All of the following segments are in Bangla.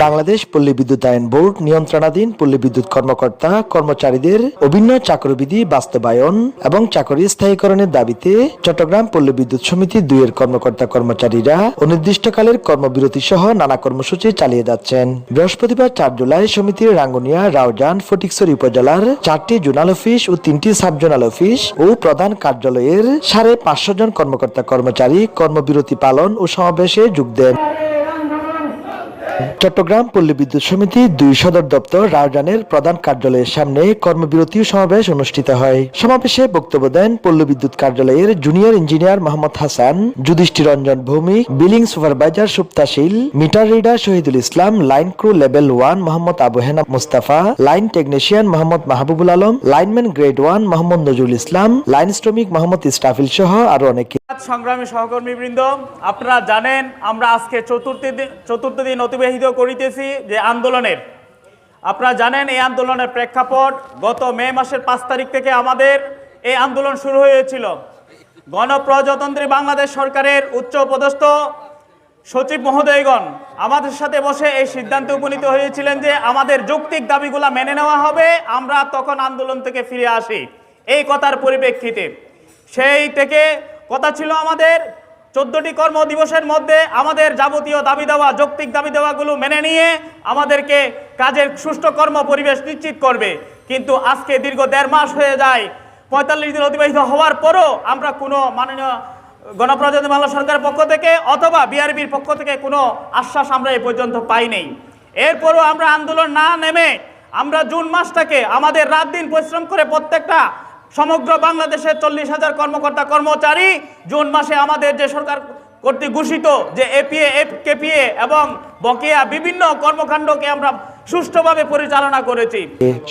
বাংলাদেশ পল্লী বিদ্যুৎ আইন বোর্ড নিয়ন্ত্রণাধীন পল্লী বিদ্যুৎ কর্মকর্তা, কর্মচারীদের অভিন্ন চাকরিবিধি বাস্তবায়ন এবং চাকরি স্থায়ীকরণের দাবিতে চট্টগ্রাম পল্লী বিদ্যুৎ সমিতি দুইয়ের কর্মকর্তা কর্মচারীরা অনির্দিষ্টকালের কর্মবিরতি সহ নানা কর্মসূচি চালিয়ে যাচ্ছেন। বৃহস্পতিবার চার জুলাই সমিতির রাঙ্গুনিয়া, রাউজান, ফটিকছড়ি উপজেলার চারটি জোনাল অফিস ও তিনটি সাব জোনাল অফিস ও প্রধান কার্যালয়ের সাড়ে পাঁচশো জন কর্মকর্তা কর্মচারী কর্মবিরতি পালন ও সমাবেশে যোগ দেন। চট্টগ্রাম পল্লী বিদ্যুৎ সমিতি দুই সদর দপ্তর রাউজানের প্রধান কার্যালয়ের সামনে কর্মবিরতি সমাবেশ অনুষ্ঠিত হয়। সমাবেশে বক্তব্য দেন পল্লী বিদ্যুৎ কার্যালয়ের junior engineer Mohammad Hasan Yudhishthir Ranjan Bhowmik, billing supervisor সুপ্তাশীল meter reader Shahidul Islam, line crew level one Mohammad Abu Hena Mustafa, line technician Mohammad Mahbubul Alam, lineman grade one Mohammad Nazrul Islam, line শ্রমিক মোহাম্মদ ইস্টাফিল সহ আরও অনেকে। সংগ্রামী সহকর্মীবৃন্দ, আপনারা জানেন আমরা আজকে চতুর্থ দিন চতুর্থ দিন অতিবাহিত করিতেছি যে আন্দোলনের। আপনারা জানেন এই আন্দোলনের প্রেক্ষাপট গত মে মাসের পাঁচ তারিখ থেকে আমাদের এই আন্দোলন শুরু হয়েছিল। গণপ্রজাতন্ত্রী বাংলাদেশ সরকারের উচ্চ পদস্থ সচিব মহোদয়গণ আমাদের সাথে বসে এই সিদ্ধান্তে উপনীত হয়েছিলেন যে আমাদের যৌক্তিক দাবিগুলো মেনে নেওয়া হবে, আমরা তখন আন্দোলন থেকে ফিরে আসি। এই কথার পরিপ্রেক্ষিতে। সেই থেকে কথা ছিল আমাদের চোদ্দটি কর্ম দিবসের মধ্যে আমাদের যাবতীয় দাবি দেওয়া যৌক্তিক দাবি দেওয়াগুলো মেনে নিয়ে আমাদেরকে কাজের সুষ্ঠু কর্ম পরিবেশ নিশ্চিত করবে। কিন্তু আজকে দীর্ঘ দেড় মাস হয়ে যায়, পঁয়তাল্লিশ দিন অতিবাহিত হওয়ার পরও আমরা কোনো মাননীয় গণপ্রজাতন্ত্রী বাংলা সরকারের পক্ষ থেকে অথবা বিআরবির পক্ষ থেকে কোনো আশ্বাস আমরা এ পর্যন্ত পাই নেই। এরপরও আমরা আন্দোলন না নেমে আমরা জুন মাসটাকে আমাদের রাত দিন পরিশ্রম করে প্রত্যেকটা সমগ্র বাংলাদেশের চল্লিশ হাজার কর্মকর্তা কর্মচারী জুন মাসে আমাদের যে সরকার কর্তৃক ঘোষিত যে এপিএ এফ কেপিএ এবং বকেয়া বিভিন্ন কর্মকাণ্ডকে আমরা সুষ্ঠুভাবে পরিচালনা করেছি।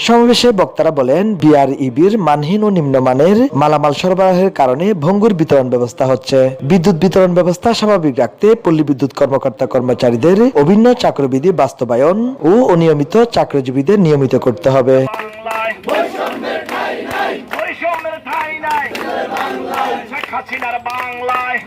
সমাবেশে বক্তারা বলেন বিআরইবির মানহীন ও নিম্নমানের মালামাল সরবরাহের কারণে ভঙ্গুর বিতরণ ব্যবস্থা হচ্ছে। বিদ্যুৎ বিতরণ ব্যবস্থা স্বাভাবিক রাখতে পল্লী বিদ্যুৎ কর্মকর্তা কর্মচারীদের অভিন্ন চাকরিবিধি বাস্তবায়ন ও অনিয়মিত চাকরিজীবীদের নিয়মিত করতে হবে বাংলায় বৈষম্যের ঠাঁই নাই বৈষম্যের ঠাঁই নাই শেখ হাসিনার বাংলায়।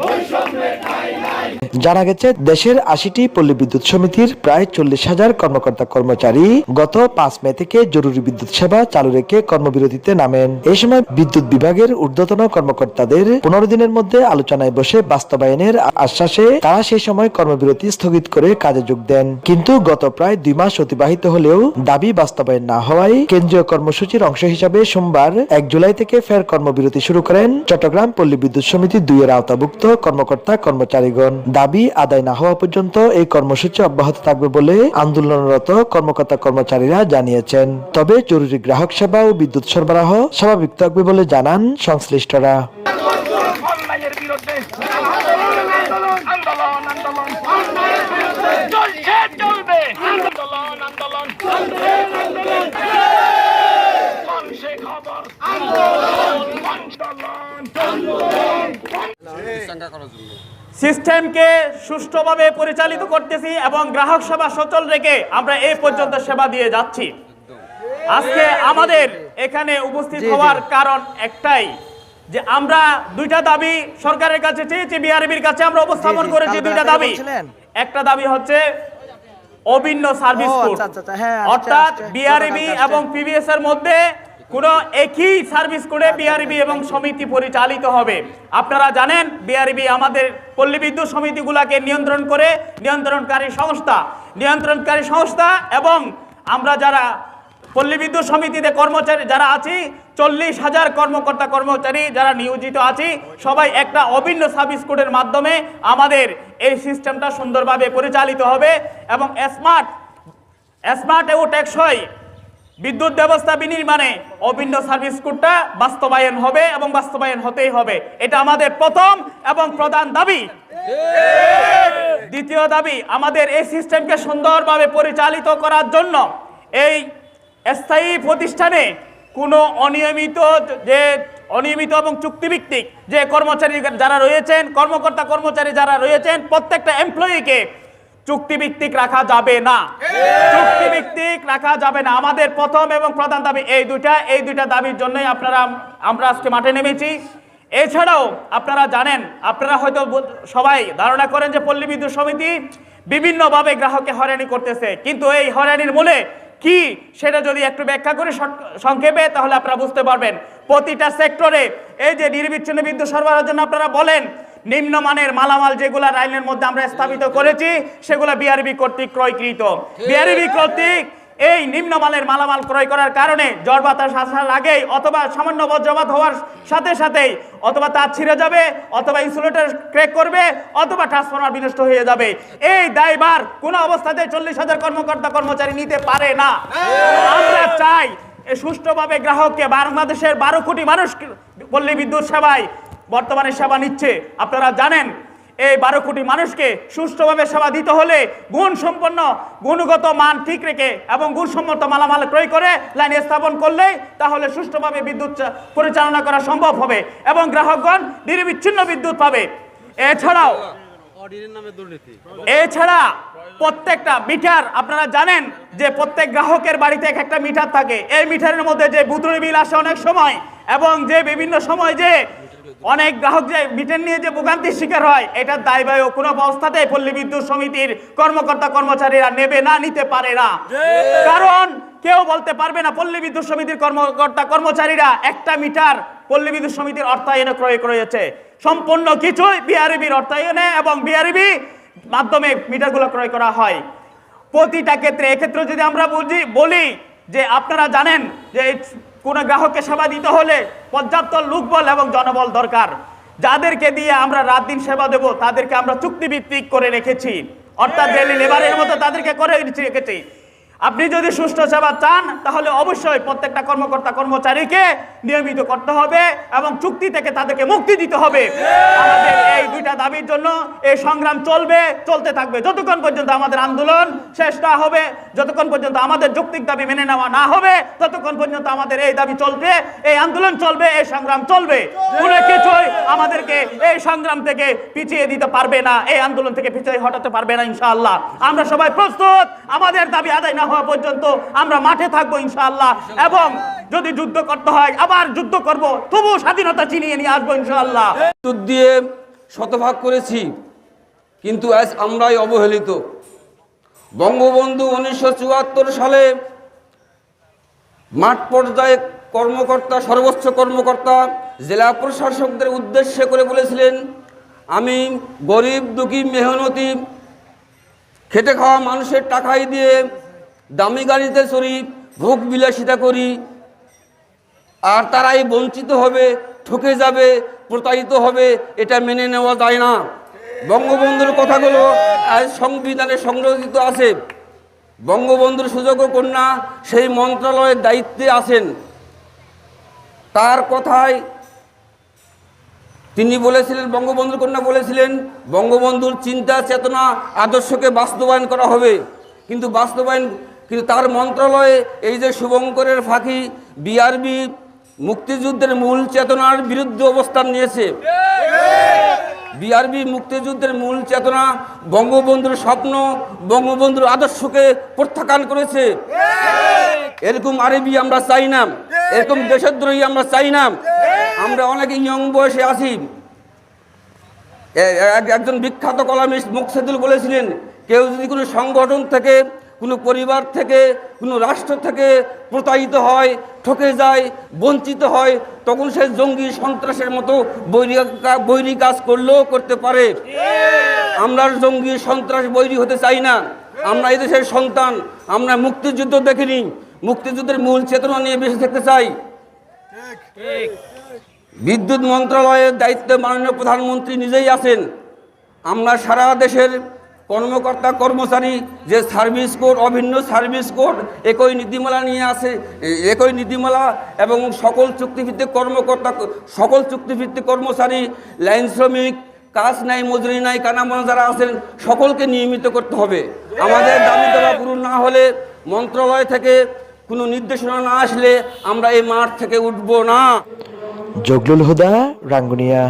জানা গেছে, দেশের আশিটি পল্লী বিদ্যুৎ সমিতির প্রায় চল্লিশ হাজার কর্মকর্তা কর্মচারী গত পাঁচ মে থেকে জরুরি বিদ্যুৎ সেবা চালু রেখে কর্মবিরতিতে নামেন। এই সময় বিদ্যুৎ বিভাগের ঊর্ধ্বতন কর্মকর্তাদের পনেরো দিনের মধ্যে আলোচনায় বসে বাস্তবায়নের আশ্বাসে তারা সেই সময় কর্মবিরতি স্থগিত করে কাজে যোগ দেন। কিন্তু গত প্রায় দুই মাস অতিবাহিত হলেও দাবি বাস্তবায়ন না হওয়ায় কেন্দ্রীয় কর্মসূচির অংশ হিসাবে সোমবার এক জুলাই থেকে ফের কর্মবিরতি শুরু করেন চট্টগ্রাম পল্লী বিদ্যুৎ সমিতি দুইয়ের আওতাভুক্ত কর্মকর্তা কর্মচারীগণ। দাবি আদায় না হওয়া পর্যন্ত এই কর্মসূচি অব্যাহত থাকবে বলে আন্দোলনরত কর্মকর্তা কর্মচারীরা জানিয়েছেন তবে জরুরি গ্রাহক সেবা ও বিদ্যুৎ সরবরাহ স্বাভাবিক থাকবে বলে জানান সংশ্লিষ্টরা আন্দোলন আন্দোলন সিস্টেমকে সুষ্ঠুভাবে পরিচালিত করতেছি এবং গ্রাহক সেবা সচল রেখে আমরা এই পর্যন্ত সেবা দিয়ে যাচ্ছি। আজকে আমাদের এখানে উপস্থিত হওয়ার কারণ একটাই যে আমরা দুইটা দাবি সরকারের কাছে চেয়েছি বিআরবির কাছে আমরা উপস্থাপন করেছি দুইটা দাবি। একটা দাবি হচ্ছে অভিন্ন সার্ভিস ও, কোড। আচ্ছা, আচ্ছা, আচ্ছা, হ্যাঁ, অর্থাৎ বিআরবি এবং পিবিএস এর মধ্যে কোন একই সার্ভিস কোডে বিআরবি এবং সমিতি পরিচালিত হবে। আপনারা জানেন বিআরবি আমাদের পল্লী বিদ্যুৎ সমিতিগুলাকে নিয়ন্ত্রণ করে নিয়ন্ত্রণকারী সংস্থা। নিয়ন্ত্রণকারী সংস্থা এবং আমরা যারা পল্লী বিদ্যুৎ সমিতিতে কর্মচারী যারা আছি চল্লিশ হাজার কর্মকর্তা কর্মচারী যারা নিয়োজিত আছি সবাই একটা অভিন্ন সার্ভিস কোডের মাধ্যমে আমাদের এই সিস্টেমটা সুন্দরভাবে পরিচালিত হবে এবং স্মার্ট স্মার্ট ও টেকসই বিদ্যুৎ ব্যবস্থা বিনির্মাণে অভিন্ন সার্ভিস কোডটা বাস্তবায়ন হবে এবং বাস্তবায়ন হতেই হবে। এটা আমাদের প্রথম এবং প্রধান দাবি। দ্বিতীয় দাবি, আমাদের এই সিস্টেমকে সুন্দরভাবে পরিচালিত করার জন্য এই স্থায়ী প্রতিষ্ঠানে কোনো অনিয়মিত যে অনিয়মিত এবং চুক্তিভিত্তিক যে কর্মচারী যারা রয়েছেন, কর্মকর্তা কর্মচারী যারা রয়েছেন, প্রত্যেকটা এমপ্লয়িকে চুক্তিভিত্তিক রাখা যাবে না। চুক্তিভিত্তিক রাখা যাবে না। আমাদের প্রথম এবং প্রধান দাবি এই দুইটা। এই দুইটা দাবির জন্যই আপনারা, আমরা আজকে মাঠে নেমেছি। এছাড়াও আপনারা জানেন, আপনারা হয়তো সবাই ধারণা করেন যে পল্লী বিদ্যুৎ সমিতি বিভিন্নভাবে গ্রাহককে হয়রানি করতেছে। কিন্তু এই হয়রানির মূলে কি সেটা যদি একটু ব্যাখ্যা করে সংক্ষেপে, তাহলে আপনারা বুঝতে পারবেন। প্রতিটা সেক্টরে এই যে নির্বিচ্ছিন্ন বিদ্যুৎ সরবরাহের জন্য আপনারা বলেন নিম্নমানের মালামাল যেগুলা আইনের মধ্যে আমরা স্থাপিত করেছি সেগুলো বিআরবি কর্তৃক ক্রয়কৃত। বিআরবি কর্তৃক এই নিম্নমানের মালামাল ক্রয় করার কারণে জ্বর বাতাস আসার আগেই অথবা সামান্য বজ্রপাত হওয়ার সাথে সাথেই অথবা তার ছিঁড়ে যাবে অথবা ইনসুলেটর ক্রেক করবে অথবা ট্রান্সফরমার বিনষ্ট হয়ে যাবে। এই দায়বার কোনো অবস্থাতে চল্লিশ হাজার কর্মকর্তা কর্মচারী নিতে পারে না। আমরা চাই সুষ্ঠুভাবে গ্রাহককে বাংলাদেশের বারো কোটি মানুষ পল্লী বিদ্যুৎ সেবায় বর্তমানে সেবা নিচ্ছে। আপনারা জানেন এই বারো কোটি মানুষকে সুষ্ঠুভাবে সেবা দিতে হলে গুণ সম্পন্ন গুণগত মান ঠিক রেখে এবং গুণসম্মত মালামাল ক্রয় করে লাইন স্থাপন করলেই তাহলে সুষ্ঠুভাবে বিদ্যুৎ পরিচালনা করা সম্ভব হবে এবং গ্রাহকগণ নিরবিচ্ছিন্ন বিদ্যুৎ পাবে। এছাড়াও এছাড়া প্রত্যেকটা মিটার আপনারা জানেন যে প্রত্যেক গ্রাহকের বাড়িতে এক একটা মিটার থাকে। এই মিটারের মধ্যে যে বুতুরি বিল আসে অনেক সময় এবং যে বিভিন্ন সময় যে অনেক গ্রাহক যে মিটার নিয়ে যে ভোগান্তির শিকার হয় এটার দায় বায়ু কোনো অবস্থাতে পল্লী বিদ্যুৎ সমিতির কর্মকর্তা কর্মচারীরা নেবে না নিতে পারে না। কারণ কেউ বলতে পারবে না পল্লী বিদ্যুৎ সমিতির কর্মকর্তা কর্মচারীরা একটা মিটার পল্লী বিদ্যুৎ সমিতির অর্থায়নে ক্রয় করেছে। সম্পূর্ণ কিছুই বিআরবির অর্থায়নে এবং বিআরবি মাধ্যমে মিটারগুলো ক্রয় করা হয়। প্রতিটা ক্ষেত্রে এক্ষেত্রে যদি আমরা বুঝি বলি যে আপনারা জানেন যে কোনো গ্রাহককে সেবা দিতে হলে পর্যাপ্ত লোকবল এবং জনবল দরকার। যাদেরকে দিয়ে আমরা রাত দিন সেবা দেব, তাদেরকে আমরা চুক্তিভিত্তিক করে রেখেছি। অর্থাৎ ডেলি লেবারের মতো তাদেরকে করে রেখেছি। আপনি যদি সুষ্ঠু সেবা চান, তাহলে অবশ্যই প্রত্যেকটা কর্মকর্তা কর্মচারীকে নিয়মিত করতে হবে এবং চুক্তি থেকে তাদেরকে মুক্তি দিতে হবে। আমাদের এই দুইটা দাবির জন্য এই সংগ্রাম চলবে, চলতে থাকবে। যতক্ষণ পর্যন্ত আমাদের আন্দোলন শেষ না হবে, যতক্ষণ পর্যন্ত আমাদের যৌক্তিক দাবি মেনে নেওয়া না হবে, ততক্ষণ পর্যন্ত আমাদের এই দাবি চলবে, এই আন্দোলন চলবে, এই সংগ্রাম চলবে। কোনো কিছুই আমাদেরকে এই সংগ্রাম থেকে পিছিয়ে দিতে পারবে না, এই আন্দোলন থেকে পিছিয়ে হটাতে পারবে না, ইনশাআল্লাহ। আমরা সবাই প্রস্তুত, আমাদের দাবি আদায় না হওয়া পর্যন্ত আমরা মাঠে থাকব ইনশাআল্লাহ। এবং যদি যুদ্ধ করতে হয়, আবার যুদ্ধ করব, তবু স্বাধীনতা চিনিয়ে নিয়ে আসব ইনশাআল্লাহ। বিদ্যুৎ দিয়ে শতভাগ করেছি, কিন্তু আজ আমরাই অবহেলিত। বঙ্গবন্ধু উনিশশো চুয়াত্তর সালে মাঠ পর্যায়ে কর্মকর্তা, সর্বোচ্চ কর্মকর্তা, জেলা প্রশাসকদের উদ্দেশ্যে করে বলেছিলেন, আমি গরিব, দুঃখী, মেহনতি, খেটে খাওয়া মানুষের টাকাই দিয়ে দামি গাড়িতে চড়ি, ভোগ বিলাসিতা করি। আর তারাই বঞ্চিত হবে, ঠকে যাবে, প্রতারিত হবে, এটা মেনে নেওয়া যায় না। বঙ্গবন্ধুর কথাগুলো আজ সংবিধানে সংরক্ষিত আছে। বঙ্গবন্ধুর সুযোগ্য কন্যা সেই মন্ত্রণালয়ের দায়িত্বে আছেন। তার কথায় তিনি বলেছিলেন, বঙ্গবন্ধুর কন্যা বলেছিলেন, বঙ্গবন্ধুর চিন্তা চেতনা আদর্শকে বাস্তবায়ন করা হবে। কিন্তু বাস্তবায়ন কিন্তু তার মন্ত্রণালয়ে এই যে শুভঙ্করের ফাঁকি বিআরবি মুক্তিযুদ্ধের মূল চেতনার বিরুদ্ধে অবস্থান নিয়েছে। বিআরবি মুক্তিযুদ্ধের মূল চেতনা বঙ্গবন্ধুর স্বপ্ন, বঙ্গবন্ধুর আদর্শকে প্রত্যাখ্যান করেছে। এরকম আরবি আমরা চাই না, এরকম দেশদ্রোহী আমরা চাই না। আমরা অনেক ইয়ং বয়সে আছি। এক- একজন বিখ্যাত কলামিস্ট মুকসেদুল বলেছিলেন, কেউ যদি কোনো সংগঠন থেকে কোনো পরিবার থেকে, কোনো রাষ্ট্র থেকে প্রতারিত হয়, ঠকে যায়, বঞ্চিত হয়, তখন সে জঙ্গি সন্ত্রাসের মতো বৈরী কাজ করলেও করতে পারে। আমরা জঙ্গি সন্ত্রাস বৈরী হতে চাই না। আমরা এদেশের সন্তান, আমরা মুক্তিযুদ্ধ দেখিনি। মুক্তিযুদ্ধের মূল চেতনা নিয়ে বেঁচে থাকতে চাই। বিদ্যুৎ মন্ত্রণালয়ের দায়িত্বে মাননীয় প্রধানমন্ত্রী নিজেই আছেন। আমরা সারা দেশের কর্মকর্তা কর্মচারী যে সার্ভিস কোড, অভিন্ন সার্ভিস কোড, একই নীতিমালা নিয়ে আসে একই নীতিমালা এবং সকল চুক্তিভিত্তিক কর্মকর্তা, সকল চুক্তিভিত্তিক কর্মচারী, লাইন শ্রমিক, কাজ নাই, মজুরি নাই কানামনা যারা আছেন, সকলকে নিয়মিত করতে হবে। আমাদের দাবি দেওয়া পূরণ না হলে, মন্ত্রণালয় থেকে কোনো নির্দেশনা না আসলে আমরা এই মাঠ থেকে উঠব না। জগলুল হুদা, রাঙ্গুনিয়া।